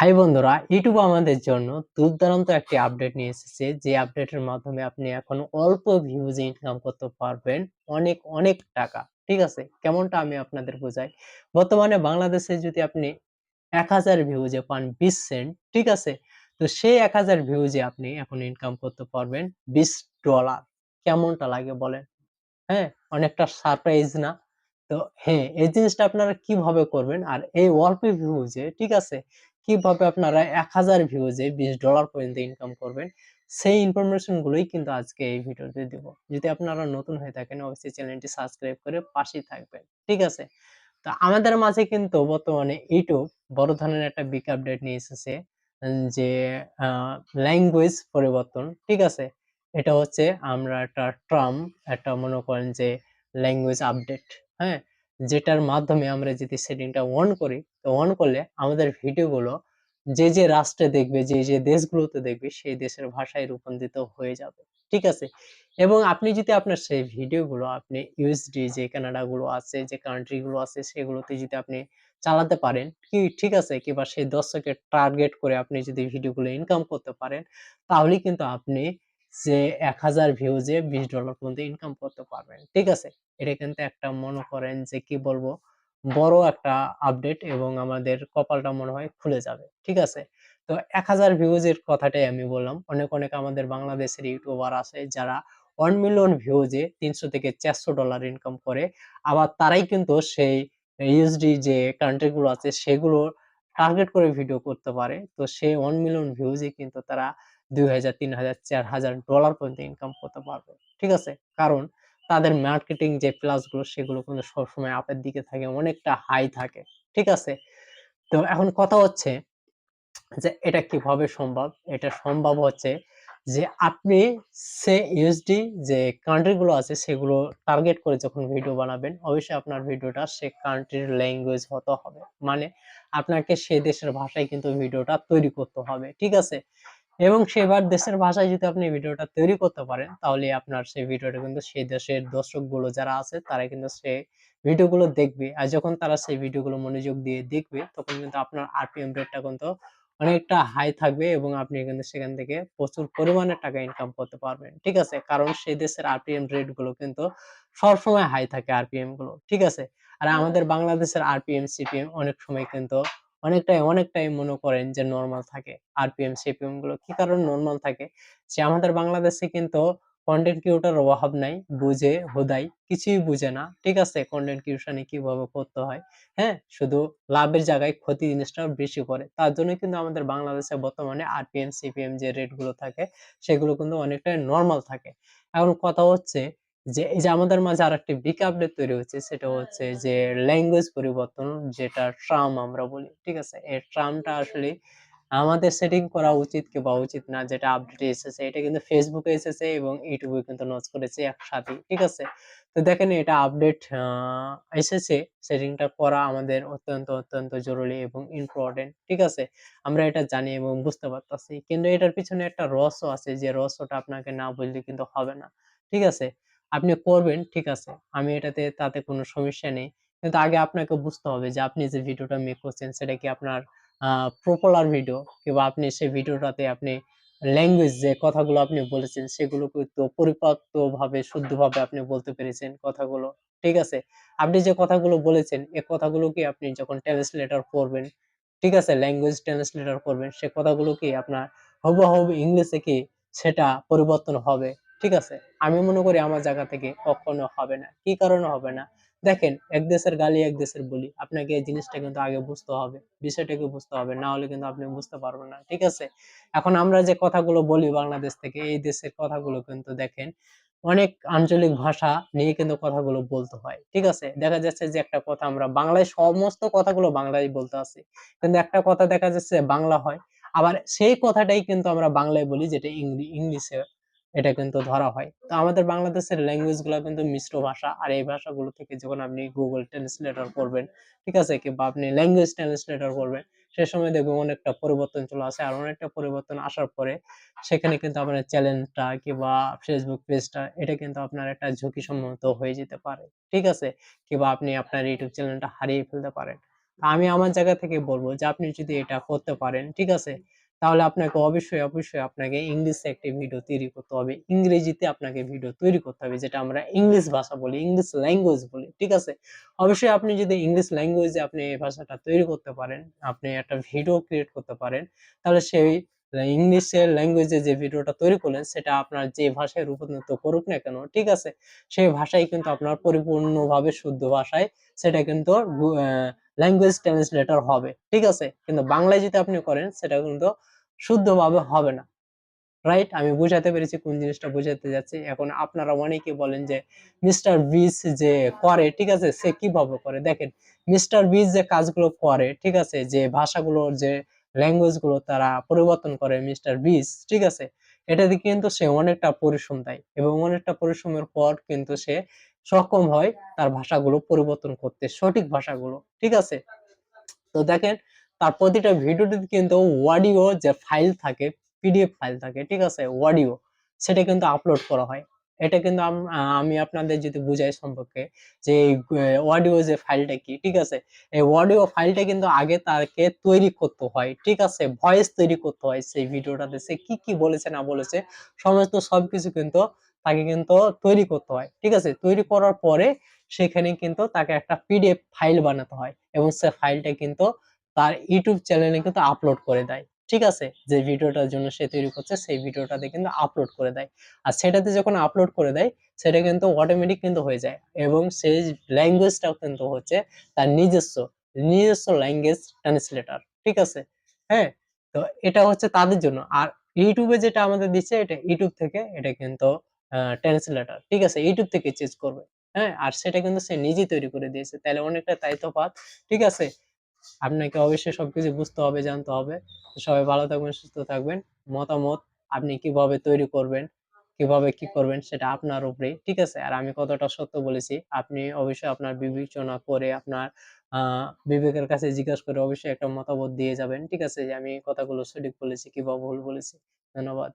High বন্ধুরা YouTube আমাদের জন্য দুর্দান্ত একটি আপডেট নিয়ে এসেছে। যে আপডেটের মাধ্যমে আপনি এখন অল্প ভিউজে ইনকাম করতে পারবেন অনেক অনেক টাকা। ঠিক আছে? কেমনটা আমি আপনাদের বোঝাই? বর্তমানে বাংলাদেশে যদি আপনি এক হাজার ভিউজে পান বিশ সেন্ট ঠিক আছে? তো সেই এক হাজার ভিউজে আপনি এখন ইনকাম করতে পারবেন বিশ ডলার কেমনটা লাগে বলেন? হ্যাঁ অনেকটা সারপ্রাইজ না? তো হ্যাঁ এই জিনিসটা আপনারা কীভাবে করবেন? আর এই অল্প ভিউজে ঠিক আছে? কীভাবে আপনারা এক হাজার ভিউজে বিশ ডলার পর্যন্ত ইনকাম করবেন, সেই ইনফরমেশন গুলোই কিন্তু আজকে এই ভিডিওতে দিব। যদি আপনারা নতুন হয়ে থাকেন, অবশ্যই চ্যানেলটি সাবস্ক্রাইব করে পাশেই থাকবেন, ঠিক আছে? তো আমাদের মাঝে কিন্তু বর্তমানে ইউটিউব বড় ধরনের একটা বিগ আপডেট নিয়ে এসেছে যে ল্যাঙ্গুয়েজ পরিবর্তন, ঠিক আছে? এটা হচ্ছে আমরা একটা ট্রাম একটা মনে করেন যে ল্যাঙ্গুয়েজ আপডেট হ্যাঁ? যেটার মাধ্যমে আমরা যদি সেটিংটা অন করি, তো অন করলে আমাদের ভিডিওগুলো যে যে রাষ্ট্রে দেখবে, যে যে দেশগুলোতে দেখবে, সেই দেশের ভাষায় রূপান্তরিত হয়ে যাবে। ঠিক আছে? এবং আপনি যদি আপনার সেই ভিডিওগুলো আপনি ইউএসডি যে কানাডাগুলো আছে, যে কান্ট্রিগুলো আছে, সেগুলোতে যদি আপনি চালাতে পারেন, কি ঠিক আছে? কিংবা সেই দর্শকের টার্গেট করে আপনি যদি ভিডিওগুলো ইনকাম করতে পারেন, তাহলে কিন্তু আপনি যে এক হাজার ভিউজে বিশ ডলার পর্যন্ত ইনকাম করতে পারবেন। ঠিক আছে? এটা কিন্তু একটা মনে করেন যে কি বলব? বড় একটা আপডেট এবং আমাদের কপালটা মনে হয় খুলে যাবে। ঠিক আছে? তো এক হাজার ভিউজের কথাটাই আমি বললাম। অনেক অনেক আমাদের বাংলাদেশের ইউটিউবার আছে যারা ওয়ান মিলিয়ন ভিউজে তিনশো থেকে চারশো ডলার ইনকাম করে। আবার তারাই কিন্তু সেই ইউএসডি যে কান্ট্রিগুলো আছে সেগুলো টার্গেট করে ভিডিও করতে পারে। তো সেই ওয়ান মিলিয়ন ভিউজে কিন্তু তারা দুই হাজার, তিন হাজার, চার হাজার ডলার পর্যন্ত ইনকাম করতে পারবে। ঠিক আছে? কারণ তাদের মার্কেটিং যে প্লাসগুলো সেগুলো কিন্তু সবসময় আপের দিকে থাকে, অনেকটা হাই থাকে। ঠিক আছে? তো এখন কথা হচ্ছে যে এটা কীভাবে সম্ভব? এটা সম্ভব হচ্ছে যে আপনি সে ইউএসডি যে কান্ট্রিগুলো আছে, সেগুলো টার্গেট করে যখন ভিডিও বানাবেন, অবশ্যই আপনার ভিডিওটা সে কান্ট্রির ল্যাঙ্গুয়েজ হতে হবে। মানে আপনাকে সে দেশের ভাষায় কিন্তু ভিডিওটা তৈরি করতে হবে। ঠিক আছে? এবং সেবার দেশের ভাষায় যদি আপনি ভিডিওটা তৈরি করতে পারেন তাহলে আপনার সেই ভিডিওটা কিন্তু সেই দেশের দর্শকগুলো যারা আছে তারা কিন্তু সেই ভিডিওগুলো দেখবে। আর যখন তারা সেই ভিডিওগুলো মনোযোগ দিয়ে দেখবে তখন কিন্তু আপনার আরপিএম রেটটা কিন্তু অনেকটা হাই থাকবে এবং আপনি কিন্তু সেখান থেকে প্রচুর পরিমাণে টাকা ইনকাম করতে পারবেন। ঠিক আছে? কারণ সেই দেশের আরপিএম রেটগুলো কিন্তু সবসময় হাই থাকে আরপিএমগুলো। ঠিক আছে? আর আমাদের বাংলাদেশের আরপিএম সিপিএম অনেক সময় কিন্তু অনেকটাই অনেকটাই মনে করেন যে নরমাল থাকে। আরপিএম সিপিএমগুলো কি কারণে নরমাল থাকে? যে আমাদের বাংলাদেশে কিন্তু কন্টেন্ট ক্রিয়েটর অভাব নাই, বুঝে, হোদাই, কিছুই বুঝে না। ঠিক আছে কন্টেন্ট ক্রিয়েশনে কীভাবে করতে হয়? হ্যাঁ শুধু লাভের জায়গায় ক্ষতি জিনিসটা বেশি করে। তার জন্য কিন্তু আমাদের বাংলাদেশে বর্তমানে আরপিএম সিপিএম যে রেটগুলো থাকে, সেগুলো কিন্তু অনেকটাই নরমাল থাকে। এখন কথা হচ্ছে যে, এই যে আমাদের মাঝে আর একটি বিগ আপডেট তৈরি হচ্ছে, সেটা হচ্ছে যে ল্যাঙ্গুয়েজ পরিবর্তন, যেটা ট্রাম আমরা বলি, ঠিক আছে? এই ট্রামটা আসলে আমাদের সেটিং করা উচিত কি বা উচিত না, যেটা আপডেট এসেছে, এটা কিন্তু ফেসবুকে এসেছে এবং ইউটিউবে কিন্তু লঞ্চ করেছে একসাথে, ঠিক আছে? তো দেখেন এটা আপডেট এসেছে সেটিংটা করা আমাদের অত্যন্ত অত্যন্ত জরুরি এবং ইম্পর্টেন্ট ঠিক আছে? আমরা এটা জানি এবং বুঝতে পারতেছি। কিন্তু এটার পিছনে একটা রহস্য আছে, যে রহস্যটা আপনাকে না বুঝলে কিন্তু হবে না, ঠিক আছে? আপনি করবেন, ঠিক আছে। আমি এটাতে, তাতে কোনো সমস্যা নেই। কিন্তু আগে আপনাকে বুঝতে হবে যে, আপনি যে ভিডিওটা মেক করছেন, সেটা কি আপনার পপুলার ভিডিও কিংবা আপনি সেই ভিডিওটাতে আপনি ল্যাঙ্গুয়েজ যে কথাগুলো আপনি বলেছেন, সেগুলো কিন্তু পরিপক্কভাবে শুদ্ধভাবে আপনি বলতে পেরেছেন কথাগুলো, ঠিক আছে? আপনি যে কথাগুলো বলেছেন এই কথাগুলো কি আপনি যখন ট্রান্সলেটর করবেন ঠিক আছে ল্যাঙ্গুয়েজ ট্রান্সলেটর করবেন সে কথাগুলো কি আপনার হুবহু ইংলিশে কি সেটা পরিবর্তন হবে, ঠিক আছে? আমি মনে করি আমার জায়গা থেকে কখনো হবে না। কি কারণে হবে না? দেখেন, এক দেশের গালি, এক দেশের বলি। আপনাকে এই জিনিসটা কিন্তু আগে বুঝতে হবে। বিষয়টাকে বুঝতে হবে। না হলে কিন্তু আপনি বুঝতে পারবেন না। ঠিক আছে? এখন আমরা যে কথাগুলো বলি বাংলাদেশ থেকে, এই দেশের কথাগুলো কিন্তু দেখেন, অনেক আঞ্চলিক ভাষা নিয়ে কিন্তু কথাগুলো বলতে হয়। ঠিক আছে? দেখা যাচ্ছে যে একটা কথা আমরা বাংলায় সমস্ত কথাগুলো বাংলায় বলতে আছি কিন্তু একটা কথা দেখা যাচ্ছে বাংলা হয়। আবার সেই কথাটাই কিন্তু আমরা বাংলায় বলি, যেটা ইংলিশে এটা কিন্তু ধরা হয়। তো আমাদের বাংলাদেশের ল্যাঙ্গুয়েজগুলো কিন্তু মিশ্র ভাষা। আর এই ভাষাগুলো থেকে যখন আপনি গুগল ট্রান্সলেটর করবেন ঠিক আছে? কিংবা আপনি ল্যাঙ্গুয়েজ ট্রান্সলেটর করবেন সে সময় দেখবেন অনেকটা পরিবর্তন চলে আসে। আর অনেকটা পরিবর্তন আসার পরে সেখানে কিন্তু আপনার চ্যানেলটা কিংবা ফেসবুক পেজটা এটা কিন্তু আপনার একটা ঝুঁকি সম্মত হয়ে যেতে পারে। ঠিক আছে? কিংবা আপনি আপনার ইউটিউব চ্যানেলটা হারিয়ে ফেলতে পারেন। আমি আমার জায়গা থেকে বলব যে আপনি যদি এটা করতে পারেন, ঠিক আছে? তাহলে আপনাকে অবশ্যই, অবশ্যই আপনাকে ইংলিশে একটি ভিডিও তৈরি করতে হবে। ইংরেজিতে আপনাকে ভিডিও তৈরি করতে হবে যেটা আমরা ইংলিশ ভাষা বলি, ইংলিশ ল্যাঙ্গুয়েজ বলি, ঠিক আছে? অবশ্যই আপনি যদি ইংলিশ ল্যাঙ্গুয়েজে আপনি এই ভাষাটা তৈরি করতে পারেন, আপনি একটা ভিডিও ক্রিয়েট করতে পারেন, তাহলে সেই ইংলিশের ল্যাঙ্গুয়েজে যে ভিডিওটা তৈরি করলেন সেটা আপনার যে ভাষায় রূপান্তরিত করুক না কেন, ঠিক আছে? সেই ভাষাই কিন্তু আপনার পরিপূর্ণভাবে শুদ্ধ ভাষায় সেটা কিন্তু ল্যাঙ্গুয়েজ ট্রান্সলেটর হবে, ঠিক আছে? কিন্তু বাংলায় যদি আপনি করেন সেটা কিন্তু শুদ্ধভাবে হবে না। রাইট? আমি বুঝাতে পেরেছি কোন জিনিসটা বুঝাতে যাচ্ছি। এখন আপনারা অনেকে বলেন যে মিস্টার বিস যে করে, ঠিক আছে? সে কীভাবে করে? দেখেন মিস্টার বিস যে কাজগুলো করে, ঠিক আছে? যে ভাষাগুলোর যে ল্যাঙ্গুয়েজগুলো তারা পরিবর্তন করে মিস্টার বিস, ঠিক আছে? এটাতে কিন্তু সে অনেকটা পরিশ্রম দেয় এবং অনেকটা পরিশ্রমের পর কিন্তু সে সক্ষম হয় তার ভাষাগুলো পরিবর্তন করতে, সঠিক ভাষাগুলো, ঠিক আছে? তো দেখেন তার প্রতিটা ভিডিওটিতে কিন্তু অডিও যে ফাইল থাকে, পিডিএফ ফাইল থাকে, ঠিক আছে? অডিও সেটা কিন্তু আপলোড করা হয়। এটা কিন্তু আমি আপনাদের যদি বুঝাই সম্পর্কে যে অডিও যে ফাইলটা কি, ঠিক আছে? এই অডিও ফাইলটা কিন্তু আগে তাকে তৈরি করতে হয়, ঠিক আছে? ভয়েস তৈরি করতে হয় সেই ভিডিওটাতে সে কি, কি বলেছে না বলেছে সমস্ত সবকিছু কিন্তু তাকে কিন্তু তৈরি করতে হয়, ঠিক আছে? তৈরি করার পরে সেখানে কিন্তু তাকে একটা পিডিএফ ফাইল বানাতে হয় এবং সে ফাইলটা কিন্তু তার ইউটিউব চ্যানেলে কিন্তু আপলোড করে দেয়, ঠিক আছে? যে ভিডিওটার জন্য সে তৈরি করছে সেই ভিডিওটাতে কিন্তু আপলোড করে দেয়। আর সেটাতে যখন আপলোড করে দেয় সেটা কিন্তু অটোমেটিক কিন্তু হয়ে যায় এবং সেই ল্যাঙ্গুয়েজটাও কিন্তু হচ্ছে তার নিজস্ব, নিজস্ব ল্যাঙ্গুয়েজ ট্রান্সলেটর, ঠিক আছে? হ্যাঁ? তো এটা হচ্ছে তাদের জন্য। আর ইউটিউবে যেটা আমাদের দিচ্ছে এটা ইউটিউব থেকে এটা কিন্তু ট্রান্সলেটর, ঠিক আছে? ইউটিউব থেকে চেঞ্জ করবে, হ্যাঁ? আর সেটা কিন্তু সে নিজেই তৈরি করে দিয়েছে। তাহলে অনেকটা দায়িত্বপাত, ঠিক আছে? আপনাকে অবশ্যই সবকিছু বুঝতে হবে, জানতে হবে। সবাই ভালো থাকবেন, সুস্থ থাকবেন। মতামত আপনি কীভাবে তৈরি করবেন, কীভাবে কি করবেন সেটা আপনার উপরেই, ঠিক আছে? আর আমি কতটা সত্য বলেছি আপনি অবশ্যই আপনার বিবেচনা করে আপনার বিবেকের কাছে জিজ্ঞাসা করে অবশ্যই একটা মতামত দিয়ে যাবেন, ঠিক আছে? যে আমি কথাগুলো সঠিক বলেছি কিংবা ভুল বলেছি। ধন্যবাদ।